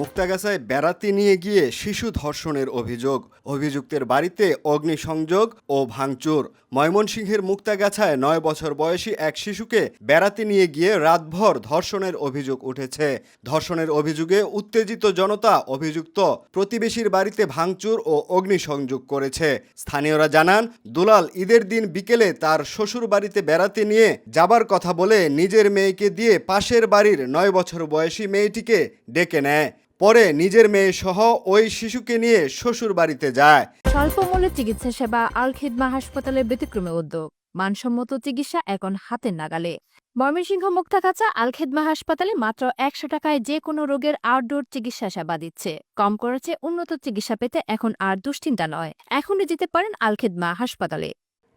মুক্তাগাছায় বেড়াতে নিয়ে গিয়ে শিশু ধর্ষণের অভিযোগ। অভিযুক্তের বাড়িতে অগ্নিসংযোগ ও ভাঙচুর। ময়মনসিংহের মুক্তাগাছায় নয় বছর বয়সী এক শিশুকে বেড়াতে নিয়ে গিয়ে রাতভর ধর্ষণের অভিযোগ উঠেছে। ধর্ষণের অভিযোগে উত্তেজিত জনতা অভিযুক্ত প্রতিবেশীর বাড়িতে ভাঙচুর ও অগ্নিসংযোগ করেছে। স্থানীয়রা জানান, দুলাল ঈদের দিন বিকেলে তার শ্বশুর বাড়িতে বেড়াতে নিয়ে যাবার কথা বলে নিজের মেয়েকে দিয়ে পাশের বাড়ির নয় বছর বয়সী মেয়েটিকে ডেকে নেয়। পরে নিজের মেয়ে সহ ওই শিশুকে নিয়ে শ্বশুর বাড়িতে যায়। স্বল্প মূল্যে চিকিৎসা সেবা আল খিদমা হাসপাতালের ব্যতিক্রমী উদ্যোগ। মানসম্মত চিকিৎসা এখন হাতের নাগালে। ময়মনসিংহ মুক্তাগাছা আল খেদমা হাসপাতালে মাত্র একশো টাকায় যে কোনো রোগের আউটডোর চিকিৎসা সেবা দিচ্ছে। কম খরচে উন্নত চিকিৎসা পেতে এখন আর দুশ্চিন্তা নয়। এখনই যেতে পারেন আল খেদমা হাসপাতালে।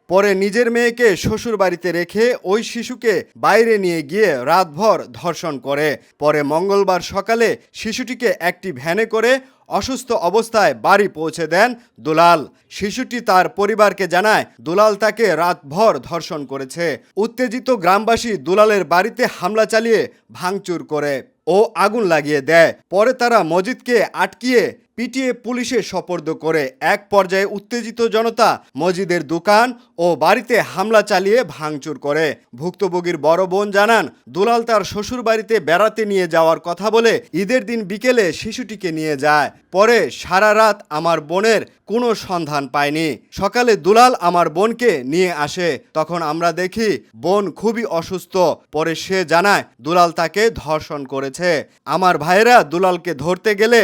পরে নিজের মেয়েকে শ্বশুর বাড়িতে রেখে ওই শিশুকে বাইরে নিয়ে গিয়ে রাতভর ধর্ষণ করে। পরে মঙ্গলবার সকালে শিশুটিকে একটি ভ্যানে করে অসুস্থ অবস্থায় বাড়ি পৌঁছে দেন দুলাল। শিশুটি তার পরিবারকে জানায়, দুলাল তাকে রাতভর ধর্ষণ করেছে। উত্তেজিত গ্রামবাসী দুলালের বাড়িতে হামলা চালিয়ে ভাঙচুর করে ও আগুন লাগিয়ে দেয়। পরে তারা মজিদকে আটকিয়ে পিটিয়ে পুলিশে সপর্দ করে এক পর্যায়ে উত্তেজিত জনতা মজিদের দোকান ও বাড়িতে হামলা চালিয়ে ভাঙচুর করে। ভুক্তভোগীর বড় বোন জানান, দুলাল তার শ্বশুর বাড়িতে বেড়াতে নিয়ে যাওয়ার কথা বলে ঈদের দিন বিকেলে শিশুটিকে নিয়ে যায়। পরে সারা রাত আমার বোনের কোনো সন্ধান পায়নি। সকালে দুলাল আমার বোনকে নিয়ে আসে। তখন আমরা দেখি বোন খুবই অসুস্থ। পরে সে জানায়, দুলাল তাকে ধর্ষণ করেছে। আমার ভাইয়েরা দুলালকে ধরতে গেলে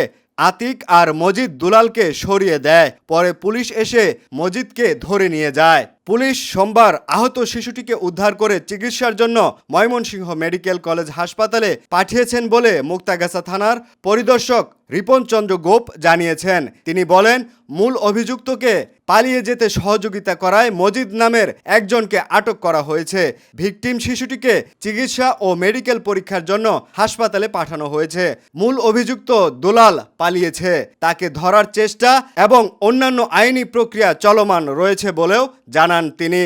আতিক আর মজিদ দুলালকে সরিয়ে দেয়। পরে পুলিশ এসে মজিদকে ধরে নিয়ে যায়। পুলিশ সোমবার আহত শিশুটিকে উদ্ধার করে চিকিৎসার জন্য ময়মনসিংহ মেডিকেল কলেজ হাসপাতালে পাঠিয়েছেন বলে মুক্তাগাছা থানার পরিদর্শক রিপন চন্দ্র গোপ জানিয়েছেন। তিনি বলেন, মূল অভিযুক্তকে পালিয়ে যেতে সহযোগিতা করায় মজিদ নামের একজনকে আটক করা হয়েছে। ভিকটিম শিশুটিকে চিকিৎসা ও মেডিকেল পরীক্ষার জন্য হাসপাতালে পাঠানো হয়েছে। মূল অভিযুক্ত দুলাল পালিয়েছে। তাকে ধরার চেষ্টা এবং অন্যান্য আইনি প্রক্রিয়া চলমান রয়েছে বলেও জানান তিনি